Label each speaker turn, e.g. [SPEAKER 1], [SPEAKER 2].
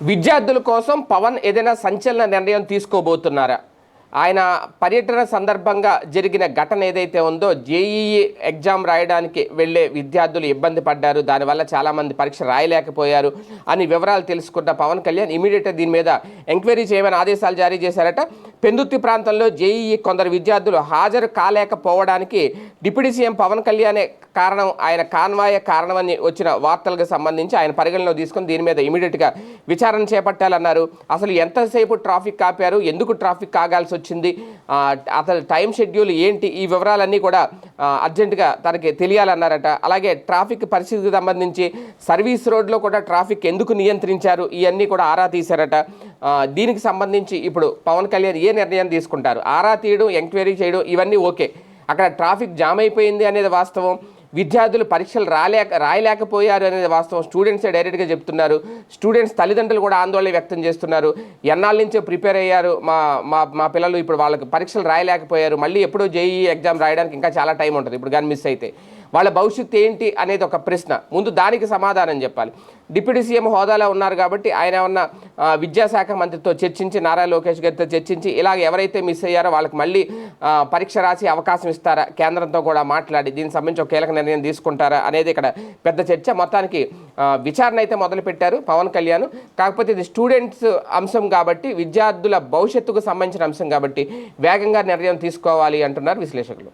[SPEAKER 1] విద్యార్థుల కోసం పవన్ ఏదైనా సంచలన నిర్ణయం తీసుకోబోతున్నారా? ఆయన పర్యటన సందర్భంగా జరిగిన ఘటన ఏదైతే ఉందో జేఈఈ ఎగ్జామ్ రాయడానికి వెళ్ళే విద్యార్థులు ఇబ్బంది పడ్డారు. దానివల్ల చాలామంది పరీక్ష రాయలేకపోయారు అని వివరాలు తెలుసుకున్న పవన్ కళ్యాణ్ ఇమీడియట్గా దీని మీద ఎంక్వైరీ చేయమని ఆదేశాలు జారీ చేశారట. పెందుత్తి ప్రాంతంలో జేఈఈ కొందరు విద్యార్థులు హాజరు కాలేకపోవడానికి డిప్యూటీ సీఎం పవన్ కళ్యాణే కారణం ఆయన కాన్వాయ కారణమని వచ్చిన వార్తలకు సంబంధించి ఆయన పరిగణలో తీసుకుని దీని మీద ఇమీడియట్గా విచారణ చేపట్టాలన్నారు. అసలు ఎంతసేపు ట్రాఫిక్ కాపారు ఎందుకు ట్రాఫిక్ కాగాల్సి వచ్చింది? అతని అసలు టైం షెడ్యూల్ ఏంటి? ఈ వివరాలన్నీ కూడా అర్జెంటుగా తనకి తెలియాలన్నారట. అలాగే ట్రాఫిక్ పరిస్థితికి సంబంధించి సర్వీస్ రోడ్లో కూడా ట్రాఫిక్ ఎందుకు నియంత్రించారు? ఇవన్నీ కూడా ఆరా తీశారట. దీనికి సంబంధించి ఇప్పుడు పవన్ కళ్యాణ్ ఏ నిర్ణయం తీసుకుంటారు? ఆరా తీయడం ఎంక్వైరీ చేయడం ఇవన్నీ ఓకే. అక్కడ ట్రాఫిక్ జామ్ అయిపోయింది అనేది వాస్తవం. విద్యార్థులు పరీక్షలు రాలేక రాయలేకపోయారు అనేది వాస్తవం. స్టూడెంట్సే డైరెక్ట్గా చెప్తున్నారు. స్టూడెంట్స్ తల్లిదండ్రులు కూడా ఆందోళన వ్యక్తం చేస్తున్నారు. ఎన్నాళ్ళ నుంచో ప్రిపేర్ అయ్యారు. మా మా మా పిల్లలు ఇప్పుడు వాళ్ళకి పరీక్షలు రాయలేకపోయారు. మళ్ళీ ఎప్పుడో జేఈ ఎగ్జామ్ రాయడానికి ఇంకా చాలా టైం ఉంటుంది. ఇప్పుడు కానీ మిస్ అయితే. వాళ్ళ భవిష్యత్తు ఏంటి అనేది ఒక ప్రశ్న. ముందు దానికి సమాధానం చెప్పాలి. డిప్యూటీ సీఎం హోదాలో ఉన్నారు కాబట్టి ఆయన ఏమన్నా విద్యాశాఖ మంత్రితో చర్చించి నారా లోకేష్ గారితో చర్చించి ఇలాగ ఎవరైతే మిస్ అయ్యారో వాళ్ళకి మళ్ళీ పరీక్ష రాసి అవకాశం ఇస్తారా? కేంద్రంతో కూడా మాట్లాడి దీనికి సంబంధించి ఒక కీలక నిర్ణయం తీసుకుంటారా అనేది ఇక్కడ పెద్ద చర్చ. మొత్తానికి విచారణ అయితే మొదలుపెట్టారు పవన్ కళ్యాణ్. కాకపోతే ఇది స్టూడెంట్స్ అంశం కాబట్టి విద్యార్థుల భవిష్యత్తుకు సంబంధించిన అంశం కాబట్టి వేగంగా నిర్ణయం తీసుకోవాలి అంటున్నారు విశ్లేషకులు.